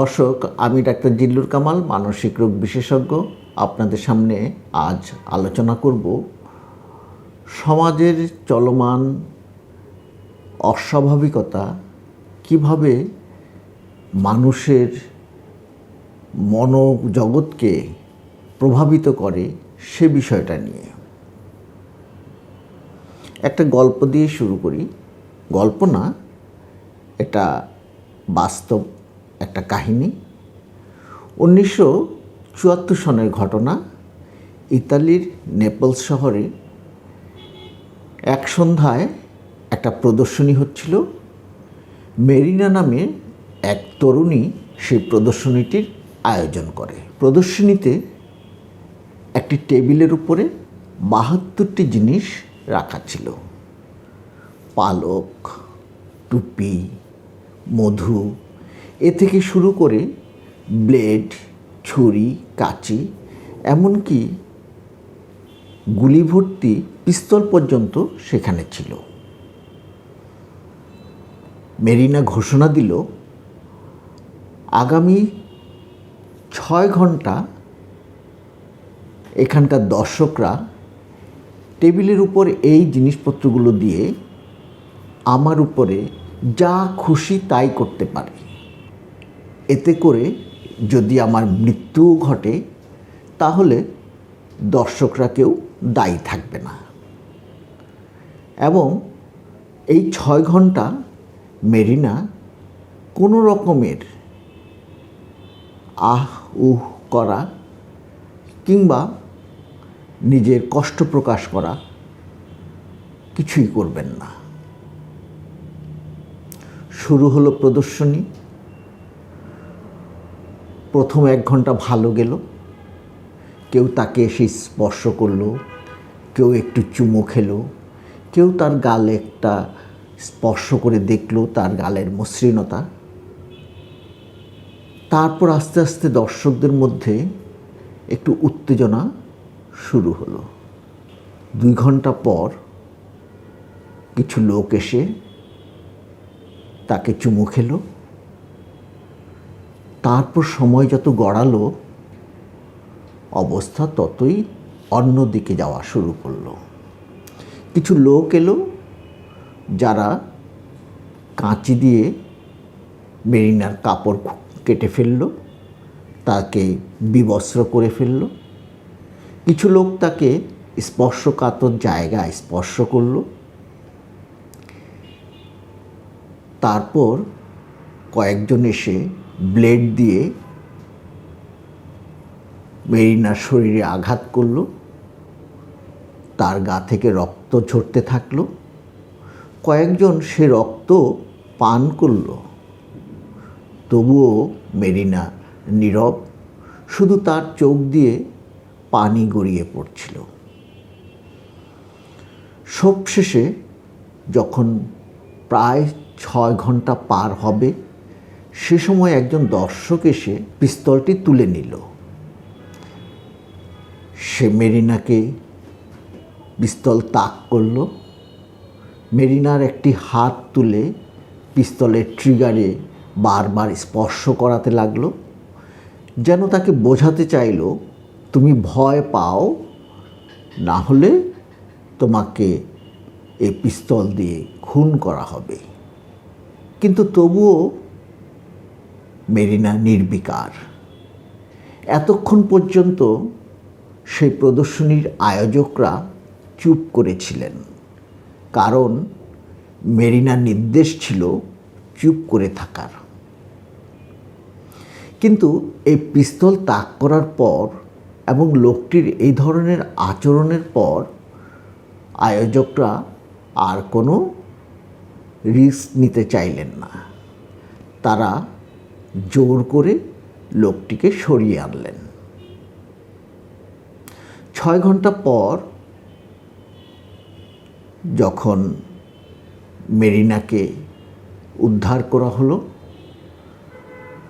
দর্শক, আমি ডাক্তার জিল্লুর কামাল, মানসিক রোগ বিশেষজ্ঞ। আপনাদের সামনে আজ আলোচনা করব সমাজের চলমান অস্বাভাবিকতা, কীভাবে মানুষের মনোজগৎকে প্রভাবিত করে সে বিষয়টা নিয়ে। একটা গল্প দিয়ে শুরু করি। গল্প না, এটা বাস্তব একটা কাহিনী। উনিশশো চুয়াত্তর সনের ঘটনা, ইতালির নেপলস শহরে এক সন্ধ্যায় একটা প্রদর্শনী হচ্ছিল। মেরিনা নামে এক তরুণী সেই প্রদর্শনীটির আয়োজন করে। প্রদর্শনীতে একটি টেবিলের উপরে বাহাত্তরটি জিনিস রাখা ছিল। পালক, টুপি, মধু এ থেকে শুরু করে ব্লেড, ছুরি, কাঁচি, এমনকি গুলি ভর্তি পিস্তল পর্যন্ত সেখানে ছিল। মেরিনা ঘোষণা দিল, আগামী ছয় ঘণ্টা এখানকার দর্শকরা টেবিলের উপর এই জিনিসপত্রগুলো দিয়ে আমার উপরে যা খুশি তাই করতে পারে। এতে করে যদি আমার মৃত্যু ঘটে, তাহলে দর্শকরা কেউ দায়ী থাকবে না। এবং এই ছয় ঘণ্টা মেরিনা কোনো রকমের আহ উহ করা কিংবা নিজের কষ্ট প্রকাশ করা কিছুই করবেন না। শুরু হলো প্রদর্শনী প্রথম এক ঘণ্টা ভালো গেল। কেউ তাকে এসে স্পর্শ করল, কেউ একটু চুমো খেলো, কেউ তার গালে একটা স্পর্শ করে দেখল তার গালের মসৃণতা। তারপর আস্তে আস্তে দর্শকদের মধ্যে একটু উত্তেজনা শুরু হলো। দুই ঘণ্টা পর কিছু লোক এসে তাকে চুমু খেলো। তারপর সময় যত গড়ালো, অবস্থা ততই অন্যদিকে যাওয়া শুরু করল। কিছু লোক এলো, যারা কাঁচি দিয়ে মেরিনার কাপড় কেটে ফেলল, তাকে বিবস্ত্র করে ফেলল। কিছু লোক তাকে স্পর্শকাতর জায়গায় স্পর্শ করল। তারপর কয়েকজন এসে ব্লেড দিয়ে মেরিনার শরীরে আঘাত করল, তার গা থেকে রক্ত ঝরতে থাকল, কয়েকজন সে রক্ত পান করল। তবুও মেরিনা নীরব, শুধু তার চোখ দিয়ে পানি গড়িয়ে পড়ছিল। সবশেষে যখন প্রায় ছয় ঘণ্টা পার হবে সে সময় একজন দর্শক এসে পিস্তলটি তুলে নিল। সে মেরিনাকে পিস্তল তাক করল। মেরিনার একটি হাত তুলে পিস্তলের ট্রিগারে বারবার স্পর্শ করাতে লাগল। যেন তাকে বোঝাতে চাইল, তুমি ভয় পাও? না হলে তোমাকে এই পিস্তল দিয়ে খুন করা হবে। কিন্তু তবুও মেরিনা নির্বিকার। এতক্ষণ পর্যন্ত সেই প্রদর্শনীর আয়োজকরা চুপ করেছিলেন, কারণ মেরিনার নির্দেশ ছিল চুপ করে থাকার। কিন্তু এই পিস্তল তাক করার পর এবং লোকটির এই ধরনের আচরণের পর আয়োজকরা আর কোনো রিস্ক নিতে চাইলেন না। তারা জোর করে লোকটিকে সরিয়ে আনলেন। ছয় ঘণ্টা পর যখন মেরিনাকে উদ্ধার করা হলো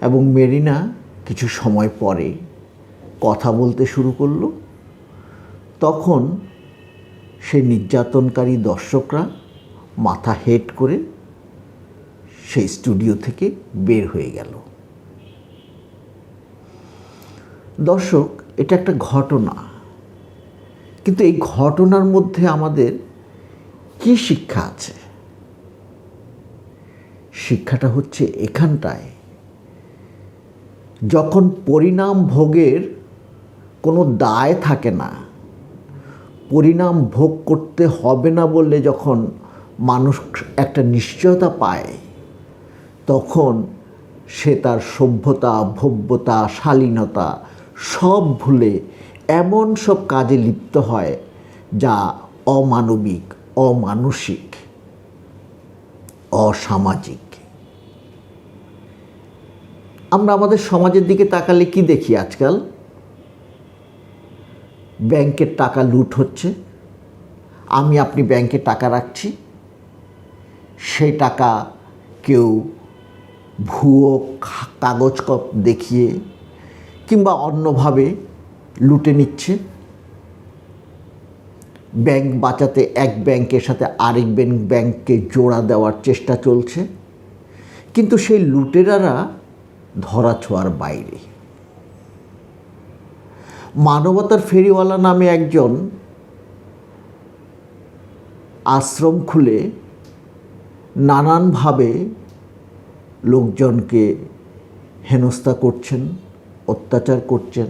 এবং মেরিনা কিছু সময় পরে কথা বলতে শুরু করল, তখন সে নির্যাতনকারী দর্শকরা মাথা হেট করে সেই স্টুডিও থেকে বের হয়ে গেল। দর্শক, এটা একটা ঘটনা। কিন্তু এই ঘটনার মধ্যে আমাদের কি শিক্ষা আছে? শিক্ষাটা হচ্ছে এখানটায়, যখন পরিণাম ভোগের কোনো দায় থাকে না, পরিণাম ভোগ করতে হবে না বললে যখন মানুষ একটা নিশ্চয়তা পায়, তখন সে তার সভ্যতা, ভব্যতা, শালীনতা সব ভুলে এমন সব কাজে লিপ্ত হয় যা অমানবিক, অমানসিক, অসামাজিক। আমরা আমাদের সমাজের দিকে তাকালে কি দেখি আজকাল? ব্যাংকের টাকা লুট হচ্ছে, আমি আপনি ব্যাংকে টাকা রাখছি, সেই টাকা কেউ ভুয়ো কাগজ দেখিয়ে অন্যভাবে লুটে নিচ্ছে। ব্যাংক বাঁচাতে এক ব্যাংকের সাথে আরেক ব্যাংক ব্যাংককে জোড়া দেওয়ার চেষ্টা চলছে। কিন্তু সেই লুটেরারা ধরা ছোঁয়ার বাইরে। মানবতার ফেরিওয়ালা নামে একজন আশ্রম খুলে নানানভাবে লোকজনকে হেনস্থা করছেন। অত্যাচার করছেন।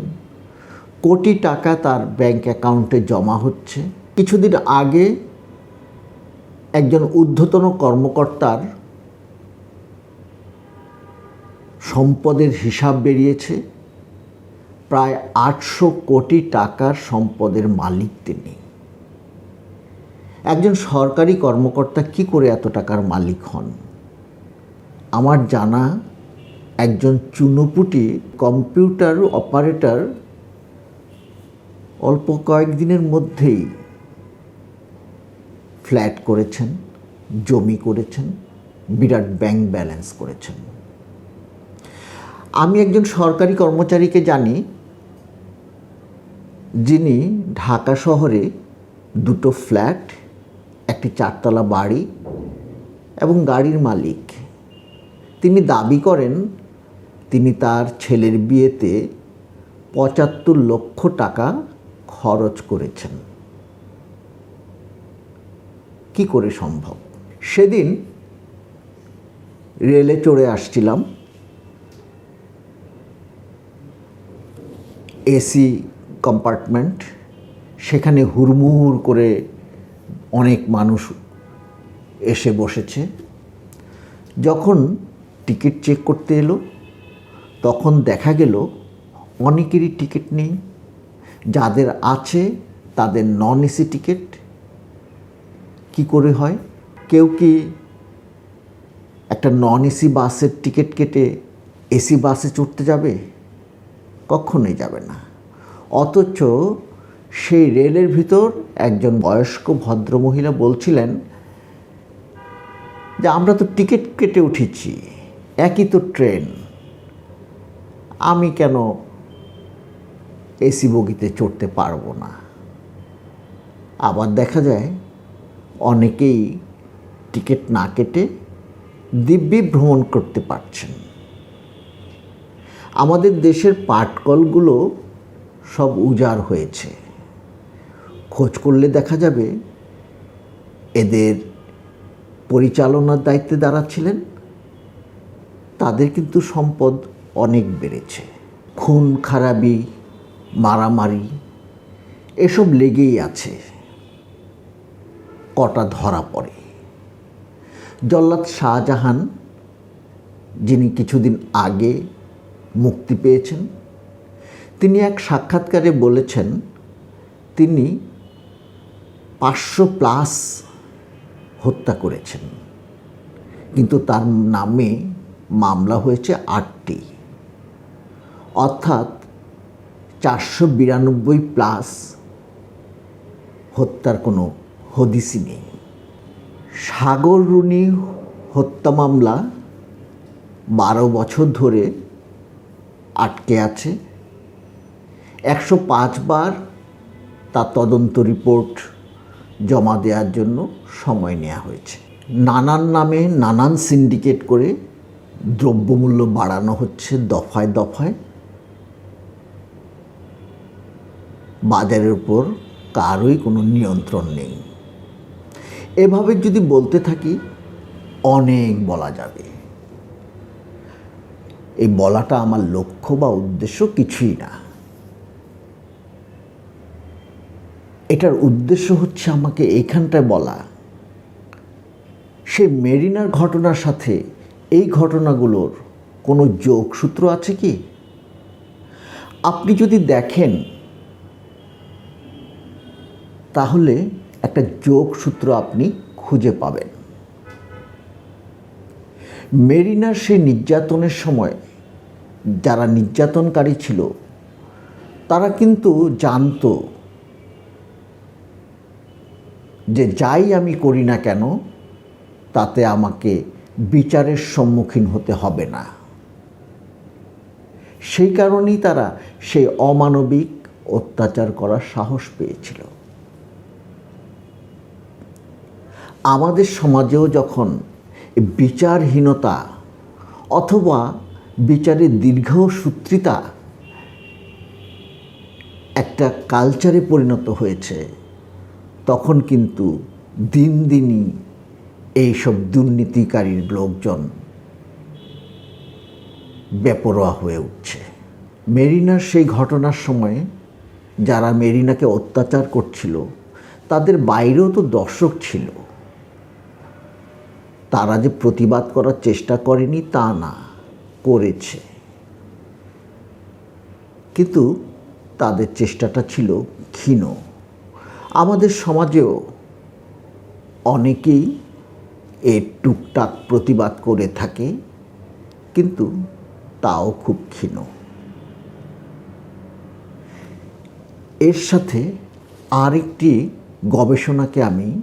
কোটি টাকা তার ব্যাংক অ্যাকাউন্টে জমা হচ্ছে। কিছুদিন আগে একজন ঊর্ধ্বতন কর্মকর্তার সম্পদের হিসাব বেরিয়েছে। প্রায় আটশো কোটি টাকার সম্পদের মালিক তিনি। একজন সরকারি কর্মকর্তা কি করে এত টাকার মালিক হন? আমার জানা একজন চুনোপুটি কম্পিউটার অপারেটর অল্প কয়েকদিনের মধ্যেই ফ্ল্যাট করেছেন, জমি করেছেন, বিরাট ব্যাংক ব্যালেন্স করেছেন। আমি একজন সরকারি কর্মচারীকে জানি, যিনি ঢাকা শহরে দুটো ফ্ল্যাট, একটি চারতলা বাড়ি এবং গাড়ির মালিক। তিনি দাবি করেন তিনি তার ছেলের বিয়েতে পঁচাত্তর লক্ষ টাকা খরচ করেছেন। কি করে সম্ভব? সেদিন রেলে চড়ে আসছিলাম। এসি কম্পার্টমেন্ট, সেখানে হুড়মুড় করে অনেক মানুষ এসে বসেছে। যখন টিকিট চেক করতে এলো তখন দেখা গেল অনেকেরই টিকিট নেই। যাদের আছে, তাদের নন এসি টিকিট কি করে হয়? কেউ কি একটা নন এসি বাসের টিকিট কেটে এসি বাসে চড়তে যাবে? কখনোই যাবে না। অথচ সেই রেলের ভিতর একজন বয়স্ক ভদ্রমহিলা বলছিলেন যে, আমরা তো টিকিট কেটে উঠেছি, একই তো ট্রেন। আমি কেন এসি বগিতে চড়তে পারব না? আবার দেখা যায়, অনেকেই টিকিট না কেটে দিব্যি ভ্রমণ করতে পারছেন। আমাদের দেশের পাটকলগুলো সব উজাড় হয়েছে। খোঁজ করলে দেখা যাবে, এদের পরিচালনার দায়িত্বে দাঁড়াচ্ছিলেন তাদের কিন্তু সম্পদ অনেক বেড়েছে। খুন, খারাপি, মারামারি, এসব লেগেই আছে। কটা ধরা পড়ে। জল্লাদ শাহজাহান, যিনি কিছুদিন আগে মুক্তি পেয়েছেন, তিনি এক সাক্ষাৎকারে বলেছেন, তিনি পাঁচশো প্লাস হত্যা করেছেন। কিন্তু তার নামে মামলা হয়েছে আটটি। অর্থাৎ চারশো বিরানব্বই প্লাস হত্যার কোনো হদিসই নেই। সাগর রুনি হত্যা মামলা বারো বছর ধরে আটকে আছে। একশো পাঁচবার তার তদন্ত রিপোর্ট জমা দেওয়ার জন্য সময় নেওয়া হয়েছে। নানান নামে নানান সিন্ডিকেট করে দ্রব্যমূল্য বাড়ানো হচ্ছে দফায় দফায়। বাজারের উপর কারোই কোনো নিয়ন্ত্রণ নেই। এভাবে যদি বলতে থাকি, অনেক বলা যাবে। এই বলাটা আমার লক্ষ্য বা উদ্দেশ্য কিছুই না। এটার উদ্দেশ্য হচ্ছে আমাকে এইখানটায় বলা। সে মেরিনার ঘটনার সাথে এই ঘটনাগুলোর কোনো যোগসূত্র আছে কি? আপনি যদি দেখেন তাহলে একটা যোগসূত্র আপনি খুঁজে পাবেন। মেরিনার সেই নির্যাতনের সময় যারা নির্যাতনকারী ছিল, তারা কিন্তু জানতো যে যাই আমি করি না কেন, তাতে আমাকে বিচারের সম্মুখীন হতে হবে না। সেই কারণেই তারা সেই অমানবিক অত্যাচার করার সাহস পেয়েছিল। আমাদের সমাজেও যখন বিচারহীনতা অথবা বিচারের দীর্ঘ সূত্রিতা একটা কালচারে পরিণত হয়েছে, তখন কিন্তু দিন দিনই এইসব দুর্নীতিকারীর লোকজন বেপরোয়া হয়ে উঠছে। মেরিনার সেই ঘটনার সময় যারা মেরিনাকে অত্যাচার করছিল, তাদের বাইরেও তো দর্শক ছিল। তারা যে প্রতিবাদ করার চেষ্টা করেনি তা না, করেছে। কিন্তু তাদের চেষ্টাটা ছিল ক্ষীণ। আমাদের সমাজেও অনেকেই এর টুকটাক প্রতিবাদ করে থাকে, কিন্তু তাও খুব ক্ষীণ। এর সাথে আরেকটি গবেষণাকে আমি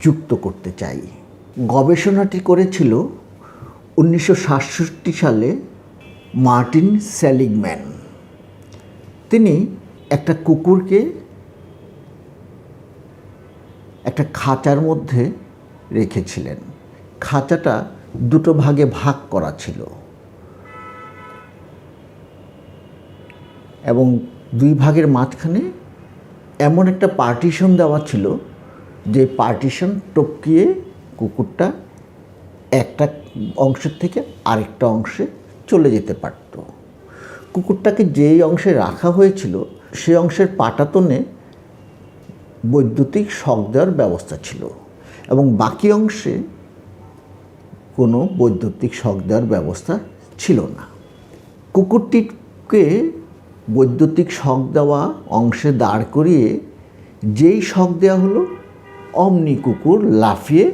যুক্ত করতে চাই। গবেষণাটি করেছিল উনিশশো সাতষট্টি সালে মার্টিন সেলিগম্যান। তিনি একটা কুকুরকে একটা খাঁচার মধ্যে রেখেছিলেন। খাঁচাটা দুটো ভাগে ভাগ করা ছিল। এবং দুই ভাগের মাঝখানে এমন একটা পার্টিশন দেওয়া ছিল যে পার্টিশন টপকিয়ে কুকুরটা একটা অংশের থেকে আরেকটা অংশে চলে যেতে পারত। কুকুরটাকে যেই অংশে রাখা হয়েছিল, সেই অংশের পাটাতনে বৈদ্যুতিক শক দেওয়ার ব্যবস্থা ছিল এবং বাকি অংশে কোনো বৈদ্যুতিক শক দেওয়ার ব্যবস্থা ছিল না। কুকুরটিকে বৈদ্যুতিক শক দেওয়া অংশে দাঁড় করিয়ে যেই শক দেওয়া হলো, অমনি কুকুর লাফিয়ে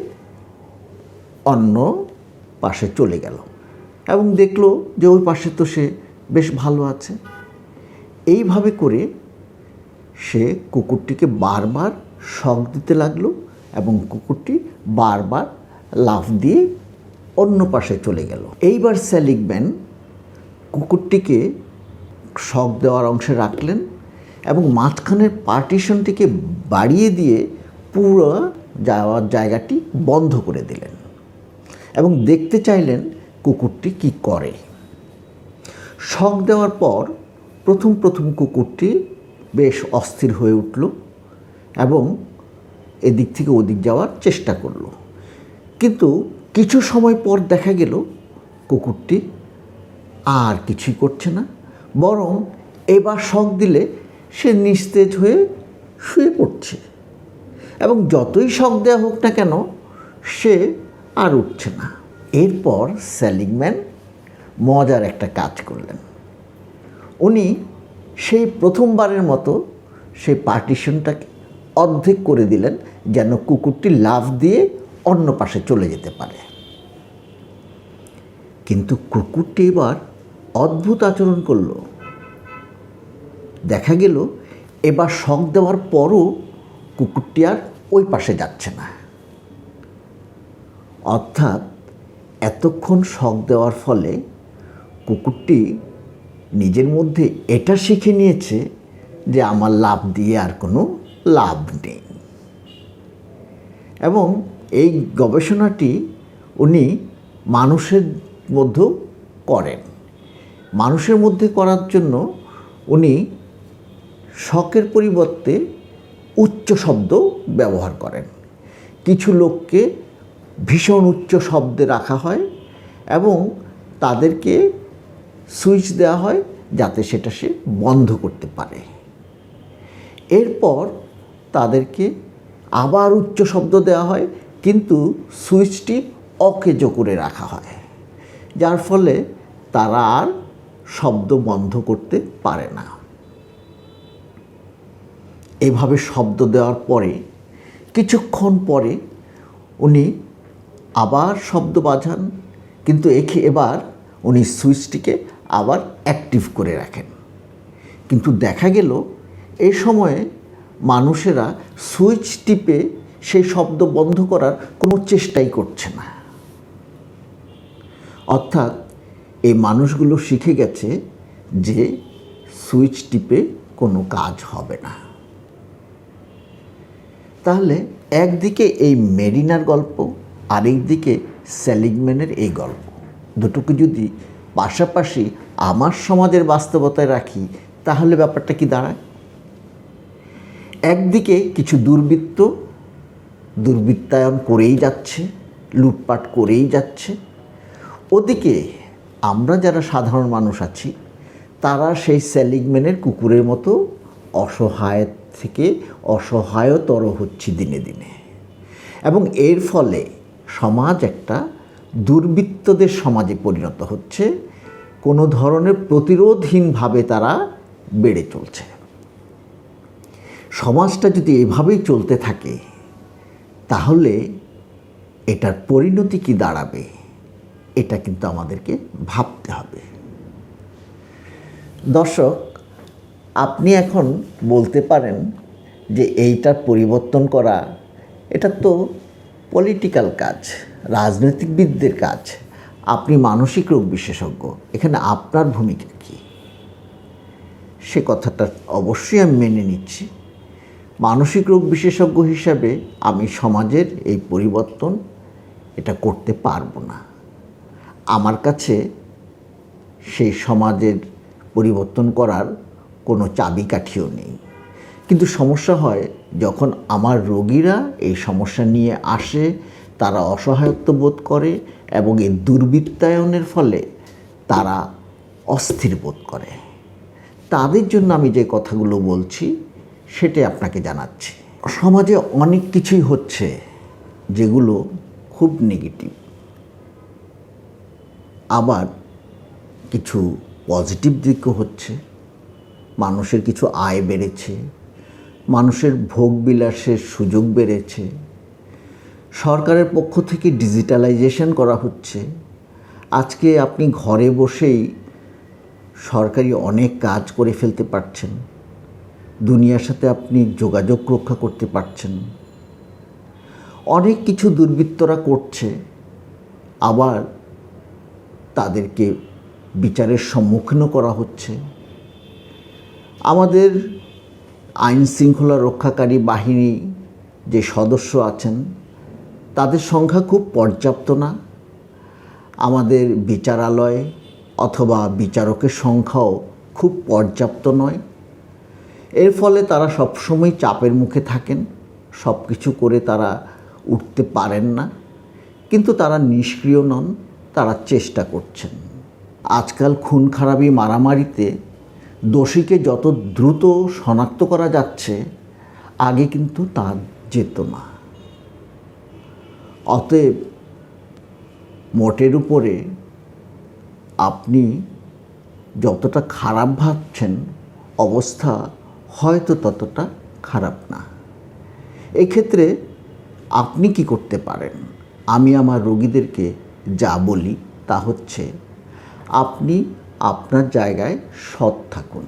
অন্য পাশে চলে গেল এবং দেখল যে ওই পাশে তো সে বেশ ভালো আছে। এইভাবে করে সে কুকুরটিকে বারবার শখ দিতে লাগল এবং কুকুরটি বারবার লাফ দিয়ে অন্য পাশে চলে গেল। এইবার স্যালিকম্যান কুকুরটিকে শখ দেওয়ার অংশে রাখলেন এবং মাঝখানের পার্টিশনটিকে বাড়িয়ে দিয়ে পুরো যাওয়ার জায়গাটি বন্ধ করে দিলেন। এবং দেখতে চাইলেন কুকুরটি কি করে। শখ দেওয়ার পর প্রথম প্রথম কুকুরটি বেশ অস্থির হয়ে উঠল এবং এদিক থেকে ওদিক যাওয়ার চেষ্টা করল। কিন্তু কিছু সময় পর দেখা গেল কুকুরটি আর কিছুই করছে না, বরং এবার শখ দিলে সে নিস্তেজ হয়ে শুয়ে পড়ছে। এবং যতই শখ দেওয়া হোক না কেন, সে আর উঠছে না। এরপর সেলিংম্যান মজার একটা কাজ করলেন। উনি সেই প্রথমবারের মতো সেই পার্টিশনটাকে অর্ধেক করে দিলেন, যেন কুকুরটি লাফ দিয়ে অন্য পাশে চলে যেতে পারে। কিন্তু কুকুরটি এবার অদ্ভুত আচরণ করল। দেখা গেল, এবার শখ দেওয়ার পরও কুকুরটি আর ওই পাশে যাচ্ছে না। অর্থাৎ এতক্ষণ শখ দেওয়ার ফলে কুকুরটি নিজের মধ্যে এটা শিখে নিয়েছে যে আমার লাভ দিয়ে আর কোনো লাভ নেই। এবং এই গবেষণাটি উনি মানুষের মধ্যেও করেন। মানুষের মধ্যে করার জন্য উনি শখের পরিবর্তে উচ্চ শব্দ ব্যবহার করেন। কিছু লোককে ভীষণ উচ্চ শব্দে রাখা হয় এবং তাদেরকে সুইচ দেওয়া হয় যাতে সেটা সে বন্ধ করতে পারে। এরপর তাদেরকে আবার উচ্চ শব্দ দেওয়া হয়, কিন্তু সুইচটি অকেজ করে রাখা হয়, যার ফলে তারা আর শব্দ বন্ধ করতে পারে না। এভাবে শব্দ দেওয়ার পরে, কিছুক্ষণ পরে উনি আবার শব্দ বাজান। কিন্তু এখে এবার উনি সুইচটিকে আবার অ্যাক্টিভ করে রাখেন। কিন্তু দেখা গেল, এই সময়ে মানুষেরা সুইচ টিপে সেই শব্দ বন্ধ করার কোনো চেষ্টাই করছে না। অর্থাৎ এই মানুষগুলো শিখে গেছে যে সুইচ টিপে কোনো কাজ হবে না। তাহলে একদিকে এই মেরিনার গল্প আরেকদিকে সেলিগম্যানের এই গল্প। দুটোকে যদি পাশাপাশি আমার সমাজের বাস্তবতায় রাখি, তাহলে ব্যাপারটা কি দাঁড়ায়? একদিকে কিছু দুর্বৃত্ত দুর্বৃত্তায়ন করেই যাচ্ছে, লুটপাট করেই যাচ্ছে। ওদিকে আমরা যারা সাধারণ মানুষ আছি, তারা সেই স্যালিগম্যানের কুকুরের মতো অসহায় থেকে অসহায়তর হচ্ছি দিনে দিনে। এবং এর ফলে সমাজ একটা দুর্বৃত্তদের সমাজে পরিণত হচ্ছে। কোনো ধরনের প্রতিরোধহীনভাবে তারা বেড়ে চলছে। সমাজটা যদি এভাবেই চলতে থাকে, তাহলে এটার পরিণতি কি দাঁড়াবে? এটা কিন্তু আমাদেরকে ভাবতে হবে। দর্শক, আপনি এখন বলতে পারেন যে এইটার পরিবর্তন করা, এটা তো পলিটিক্যাল কাজ, রাজনৈতিকবিদদের কাজ, আপনি মানসিক রোগ বিশেষজ্ঞ, এখানে আপনার ভূমিকা কী? সে কথাটা অবশ্যই আমি মেনে নিচ্ছি। মানসিক রোগ বিশেষজ্ঞ হিসাবে আমি সমাজের এই পরিবর্তন এটা করতে পারব না। আমার কাছে সেই সমাজের পরিবর্তন করার কোনো চাবিকাঠিও নেই। কিন্তু সমস্যা হয় যখন আমার রোগীরা এই সমস্যা নিয়ে আসে, তারা অসহায়ত্ব বোধ করে এবং এই দুর্বৃত্তায়নের ফলে তারা অস্থির বোধ করে। তাদের জন্য আমি যে কথাগুলো বলছি, সেটাই আপনাকে জানাচ্ছি। সমাজে অনেক কিছুই হচ্ছে যেগুলো খুব নেগেটিভ আবার কিছু পজিটিভ দিকও হচ্ছে। মানুষের কিছু আয় বেড়েছে। মানুষের ভোগ বিলাসের সুযোগ বেড়েছে। সরকারের পক্ষ থেকে ডিজিটালাইজেশন করা হচ্ছে। আজকে আপনি ঘরে বসেই সরকারি অনেক কাজ করে ফেলতে পারছেন। দুনিয়ার সাথে আপনি যোগাযোগ রক্ষা করতে পারছেন। অনেক কিছু দুর্বৃত্তরা করছে। আবার তাদেরকে বিচারের সম্মুখীনও করা হচ্ছে। আমাদের আইন শৃঙ্খলা রক্ষাকারী বাহিনী যে সদস্য আছেন, তাদের সংখ্যা খুব পর্যাপ্ত না। আমাদের বিচারালয় অথবা বিচারকের সংখ্যাও খুব পর্যাপ্ত নয়। এর ফলে তারা সবসময় চাপের মুখে থাকেন সব কিছু করে তারা উঠতে পারেন না। কিন্তু তারা নিষ্ক্রিয় নন, তারা চেষ্টা করছেন। আজকাল খুন খারাপি মারামারিতে দোষীকে যত দ্রুত শনাক্ত করা যাচ্ছে, আগে কিন্তু তা যেত না। অতএব মোটের উপরে আপনি যতটা খারাপ ভাবছেন, অবস্থা হয়তো ততটা খারাপ না। এক্ষেত্রে আপনি কি করতে পারেন? আমি আমার রোগীদেরকে যা বলি তা হচ্ছে, আপনি আপনার জায়গায় সৎ থাকুন।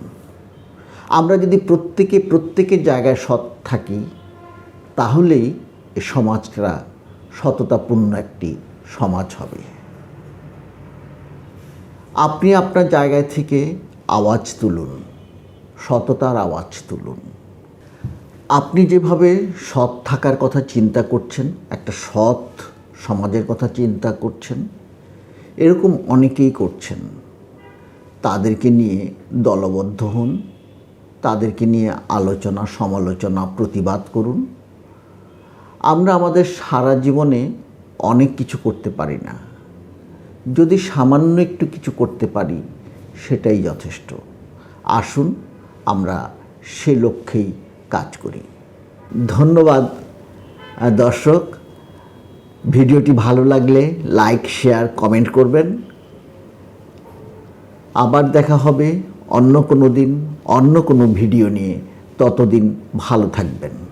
আমরা যদি প্রত্যেকে প্রত্যেকের জায়গায় সৎ থাকি, তাহলেই এ সমাজটা সততাপূর্ণ একটি সমাজ হবে। আপনি আপনার জায়গায় থেকে আওয়াজ তুলুন, সততার আওয়াজ তুলুন। আপনি যেভাবে সৎ থাকার কথা চিন্তা করছেন, একটা সৎ সমাজের কথা চিন্তা করছেন, এরকম অনেকেই করছেন। তাদেরকে নিয়ে দলবদ্ধ হন, তাদেরকে নিয়ে আলোচনা, সমালোচনা, প্রতিবাদ করুন। আমরা আমাদের সারা জীবনে অনেক কিছু করতে পারি না। যদি সামান্য একটু কিছু করতে পারি, সেটাই যথেষ্ট। আসুন, আমরা সে লক্ষ্যেই কাজ করি। ধন্যবাদ দর্শক। ভিডিওটি ভালো লাগলে লাইক, শেয়ার, কমেন্ট করবেন। আবার দেখা হবে অন্য কোনো দিন অন্য কোনো ভিডিও নিয়ে। ততদিন ভালো থাকবেন।